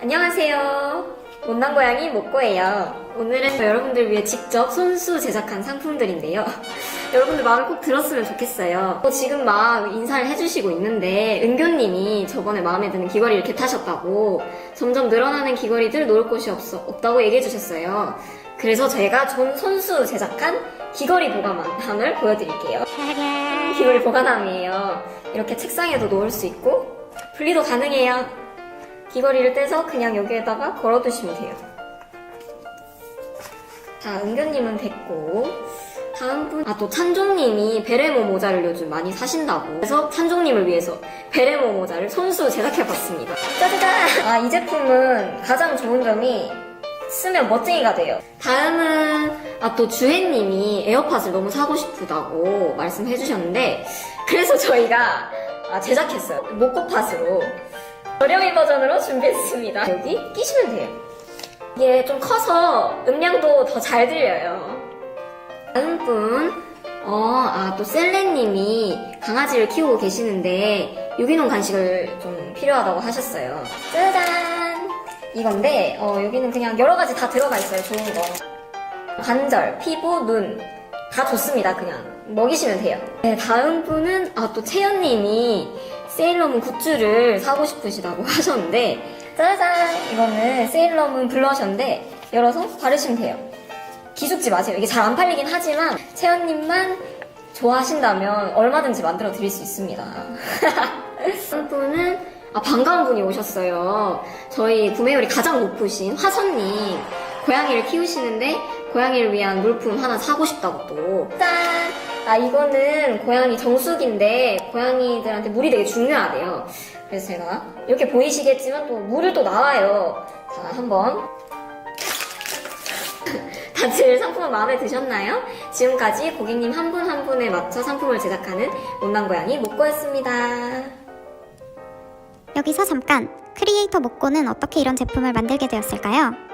안녕하세요. 못난 고양이 목고예요. 오늘은 여러분들 위해 직접 손수 제작한 상품들인데요. 여러분들 마음에 꼭 들었으면 좋겠어요. 또 지금 막 인사를 해주시고 있는데 은교님이 저번에 마음에 드는 귀걸이 이렇게 타셨다고 점점 늘어나는 귀걸이들 놓을 곳이 없어, 없다고 얘기해 주셨어요. 그래서 제가 전 손수 제작한 귀걸이 보관함을 보여드릴게요. 귀걸이 보관함이에요. 이렇게 책상에도 놓을 수 있고 분리도 가능해요. 귀걸이를 떼서 그냥 여기에다가 걸어두시면 돼요. 자, 은견님은 됐고 다음 분, 아 또 찬종님이 베레모 모자를 요즘 많이 사신다고 그래서 찬종님을 위해서 베레모 모자를 손수 제작해봤습니다. 짜자잔! 아, 이 제품은 가장 좋은 점이 쓰면 멋쟁이가 돼요. 다음은 아 또 주혜님이 에어팟을 너무 사고 싶다고 말씀해주셨는데 그래서 저희가 아, 제작했어요. 모코팟으로 저렴이 버전으로 준비했습니다. 여기 끼시면 돼요. 이게 좀 커서 음량도 더 잘 들려요. 다음 분, 어, 아, 또 셀레님이 강아지를 키우고 계시는데 유기농 간식을 좀 필요하다고 하셨어요. 짜잔! 이건데, 어, 여기는 그냥 여러 가지 다 들어가 있어요, 좋은 거. 관절, 피부, 눈. 다 좋습니다, 그냥. 먹이시면 돼요. 네, 다음 분은, 아, 또 채연님이 세일러문 굿즈를 사고 싶으시다고 하셨는데, 짜잔! 이거는 세일러문 블러셔인데, 열어서 바르시면 돼요. 기죽지 마세요. 이게 잘 안 팔리긴 하지만, 채연님만 좋아하신다면 얼마든지 만들어 드릴 수 있습니다. 한 분은, 아, 반가운 분이 오셨어요. 저희 구매율이 가장 높으신 화선님. 고양이를 키우시는데, 고양이를 위한 물품 하나 사고 싶다고 또. 짠! 아, 이거는 고양이 정수기인데, 고양이들한테 물이 되게 중요하대요. 그래서 제가, 이렇게 보이시겠지만 또 물을 또 나와요. 자, 한번. 다들 상품은 마음에 드셨나요? 지금까지 고객님 한 분한 분에 맞춰 상품을 제작하는 못난 고양이 목고였습니다. 여기서 잠깐 크리에이터 목고는 어떻게 이런 제품을 만들게 되었을까요?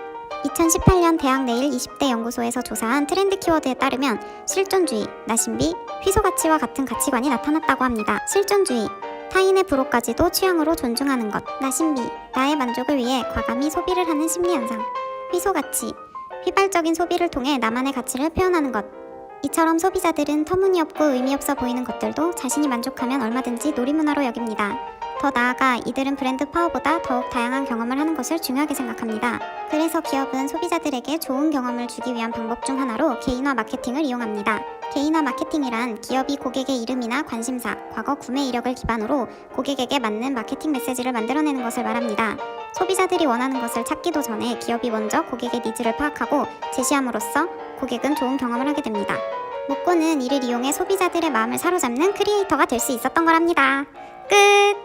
2018년 대학 내일 20대 연구소에서 조사한 트렌드 키워드에 따르면 실존주의, 나신비, 휘소가치와 같은 가치관이 나타났다고 합니다. 실존주의, 타인의 불호까지도 취향으로 존중하는 것. 나신비, 나의 만족을 위해 과감히 소비를 하는 심리 현상. 휘소가치, 휘발적인 소비를 통해 나만의 가치를 표현하는 것. 이처럼 소비자들은 터무니없고 의미 없어 보이는 것들도 자신이 만족하면 얼마든지 놀이문화로 여깁니다. 더 나아가 이들은 브랜드 파워보다 더욱 다양한 경험을 하는 것을 중요하게 생각합니다. 그래서 기업은 소비자들에게 좋은 경험을 주기 위한 방법 중 하나로 개인화 마케팅을 이용합니다. 개인화 마케팅이란 기업이 고객의 이름이나 관심사, 과거 구매 이력을 기반으로 고객에게 맞는 마케팅 메시지를 만들어내는 것을 말합니다. 소비자들이 원하는 것을 찾기도 전에 기업이 먼저 고객의 니즈를 파악하고 제시함으로써 고객은 좋은 경험을 하게 됩니다. 목고는 이를 이용해 소비자들의 마음을 사로잡는 크리에이터가 될 수 있었던 거랍니다. 끝!